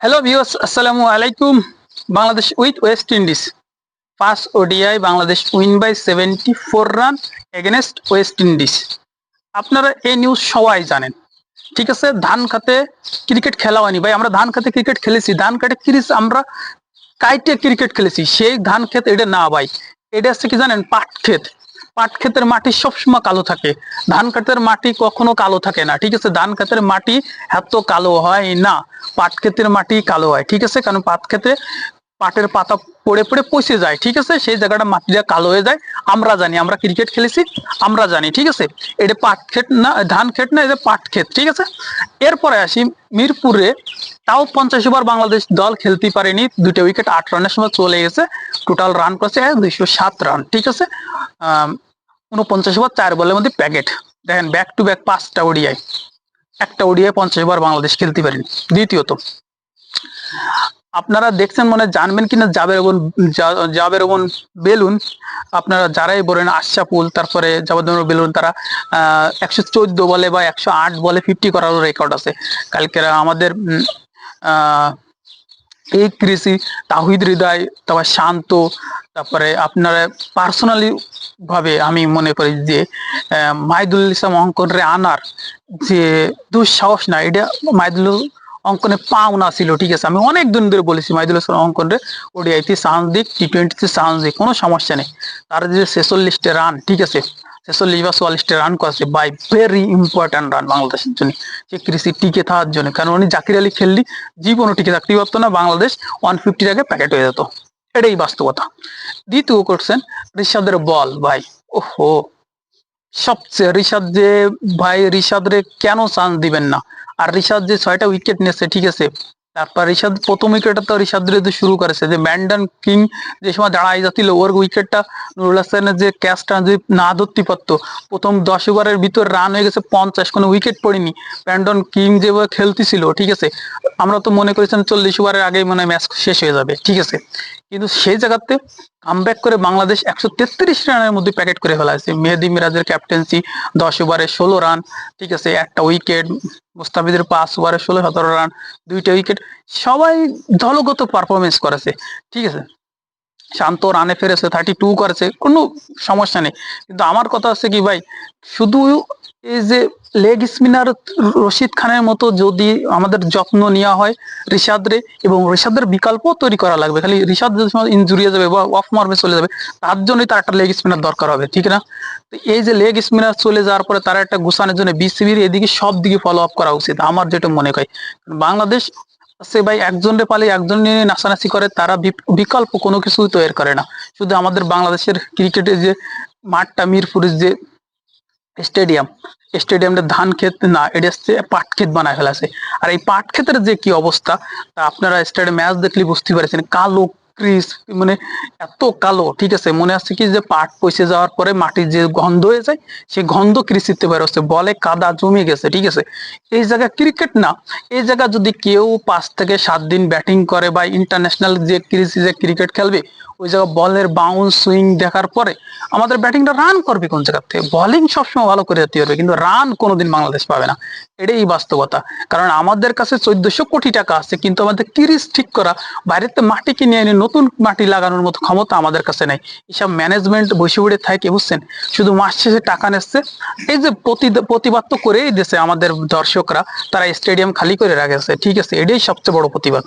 Hello views আসসালামু আলাইকুম Bangladesh with West Indies পাঁচ ODI Bangladesh win by seventy four run against West Indies আপনারা এই নিউজ সবাই জানেন। ঠিক আছে? ধান খাতে ক্রিকেট খেলা হয়নি ভাই। আমরা ধান খাতে ক্রিকেট খেলেছি। ধান খাতে ক্রিস আমরা কাইটে ক্রিকেট খেলেছি। সেই ধান ক্ষেত এটা না ভাই। এটা হচ্ছে কি জানেন? পাট ক্ষেত পাট ক্ষেতের মাটি সবসময় কালো থাকে। ধান ক্ষেতের মাটি কখনো কালো থাকে না, ঠিক আছে? ধান ক্ষেতের মাটি এত কালো হয় না, পাট ক্ষেতের মাটি কালো হয়, ঠিক আছে? কারণ পাট ক্ষেতে পাটের পাতা পড়ে পড়ে পচে যায়, ঠিক আছে? সেই জায়গাটা মাটিটা কালো হয়ে যায়। আমরা জানি, আমরা ক্রিকেট খেলেছি, আমরা জানি, ঠিক আছে? এটা পাট ক্ষেত না, ধান ক্ষেত না, এটা পাট ক্ষেত, ঠিক আছে? এরপরে আসি মিরপুরে, তাও পঞ্চাশ ওভার বাংলাদেশ দল খেলতে পারেনি। দুটো উইকেট আট রানের সময় চলে গেছে। টোটাল রান করেছে দুইশো সাত রান, ঠিক আছে? উনপঞ্চাশ ওভার চার বলের মধ্যে প্যাকেট দেখেন ব্যাক টু ব্যাক পাঁচটা ওডিআই। একটা ওডিআই পঞ্চাশ ওভার বাংলাদেশ খেলতে পারেনি। দ্বিতীয়ত, আপনারা দেখছেন মনে জানবেন কিনা জাবের এবং জাবের এবং বেলুন। আপনারা যারাই বলেন আশাপুল তারপরে জাবের বেলুন, তারা একশো চোদ্দ বলে বা একশো আট বলে ফিফটি করার রেকর্ড আছে। কালকেরা আমাদের এই কৃষি তাহিদ হৃদয়, তারপর শান্ত, তারপরে আপনারা পার্সোনালি ভাবে আমি মনে করি যে মাহিদুল ইসলাম অঙ্কনরে আনার যে দুঃসাহস না, এটা মাহিদুল অঙ্কনে পাওনা ছিল, ঠিক আছে? আমি অনেক দিন ধরে বলেছি মাহিদুল ইসলাম অঙ্কনরে ওডিআইতে চান্স দিক টি টোয়েন্টিতে চান্স দিক, কোনো সমস্যা নেই। তার যে ছেচল্লিশটা রান ঠিক আছে? ছেচল্লিশ বা চুয়াল্লিশটা রান করেছে বাই ভেরি ইম্পর্ট্যান্ট রান বাংলাদেশের জন্য। সে কৃষি টিকে থাকার জন্য। কারণ উনি জাকির আলী খেললি, জীবনও টিকে থাকতে পারতো না, বাংলাদেশ ওয়ান ফিফটির আগে প্যাকেট হয়ে যেত। এটাই বাস্তবতা। দ্বিতীয় করছেন ঋষাদের বল, ভাই। ওহো! সবচেয়ে ঋষাদ যে, ভাই ঋষাদরে কেন চান্স দিবেন না? আর ঋষাদ যে ছয়টা উইকেট নিয়েছে, ঠিক আছে? তারপর ঋষাদ প্রথম উইকেটটা তো ঋষাদ শুরু করেছে, যে ব্যান্ডন কিং যে সময় দাঁড়াই যাচ্ছিল, ওর উইকেটটা নুরুল হাসানের যে ক্যাচটা যদি না ধরতে পারতো প্রথম দশ ওভারের ভিতর রান হয়ে গেছে পঞ্চাশ, কোনো উইকেট পড়েনি। ব্যান্ডন কিং যেভাবে খেলতেছিল, ঠিক আছে? আমরা তো মনে করেছিলাম চল্লিশ ওভারের আগেই মনে ম্যাচ শেষ হয়ে যাবে, ঠিক আছে? কিন্তু সেই জায়গাতে কামব্যাক করে বাংলাদেশ একশো তেত্রিশ রানের মধ্যে প্যাকেট করে ফেলা আছে মেহেদি মিরাজের ক্যাপ্টেন্সি দশ ওভারে ষোলো রান ঠিক আছে, একটা উইকেট মুস্তাফিদের পাঁচ ওভারে ষোলো, সতেরো রান দুইটা উইকেট সবাই দলগত পারফরমেন্স করেছে, ঠিক আছে। শান্ত রানে ফেরেছে থার্টি টু করেছে, কোনো সমস্যা নেই। কিন্তু আমার কথা হচ্ছে কি ভাই, শুধু এই যে লেগ স্পিনার রশিদ খানের মতো যদি আমাদের যত্ন নেওয়া হয় ঋষাদরে এবং ঋষাদের বিকল্প তৈরি করা লাগবে, খালি ঋষাদ যদি ইঞ্জুরি যাবে বা অফ মারবে চলে যাবে, তার জন্যই তার একটা লেগ স্পিনার দরকার হবে, ঠিক না? তো এই যে লেগ স্পিনার চলে যাওয়ার পরে তারা একটা গুছানোর জন্য বিসিবির এদিকে সব দিকে ফলো আপ করা উচিত, আমার যেটা মনে হয়। বাংলাদেশ সে ভাই একজনের পালে একজন নিয়ে নাচানাচি করে, তারা বিকল্প কোনো কিছুই তৈরি করে না। শুধু আমাদের বাংলাদেশের ক্রিকেটের যে মাঠটা মিরপুরের যে স্টেডিয়াম, স্টেডিয়ামটা ধান ক্ষেত না, এটা হচ্ছে পাট ক্ষেত বানায় ফেলাছে। আর এই পাট ক্ষেতের যে কি অবস্থা, তা আপনারা স্টেডিয়াম ম্যাচ দেখলে বুঝতে পারছেন, কালো ক্রিস মানে এত কালো, ঠিক আছে? মনে হচ্ছে কি যে পাট পয়সে যাওয়ার পরে মাটির যে গন্ধ হয়ে যায়, সেই গন্ধ কৃষিতে বের হচ্ছে বলে কাদা জমে গেছে, ঠিক আছে? এই জায়গা ক্রিকেট না। এই জায়গা যদি কেউ পাঁচ থেকে সাত দিন ব্যাটিং করে বা ইন্টারন্যাশনাল যে কৃষি যে ক্রিকেট খেলবে, ওই জায়গা বলের বাউন্স সুইং দেখার পরে আমাদের ব্যাটিংটা রান করবে কোন জায়গা থেকে? বলিং সবসময় ভালো করে যেতে পারবে কিন্তু রান কোনোদিন বাংলাদেশ পাবে না। এটাই বাস্তবতা। কারণ আমাদের কাছে চোদ্দশো কোটি টাকা আছে, কিন্তু আমাদের কিরিস ঠিক করা বাইরেতে মাটি কিনে এনে নতুন মাটি লাগানোর মতো ক্ষমতা আমাদের কাছে নাই। এসব ম্যানেজমেন্ট বসে উড়ে থাকে, বুঝছেন? শুধু মাস শেষে টাকা নিচ্ছে। এই যে প্রতি- প্রতিবাদ তো করেই দিছে আমাদের দর্শকরা। তারা স্টেডিয়াম খালি করে রাখেছে। ঠিক আছে, এটাই সবচেয়ে বড় প্রতিবাদ।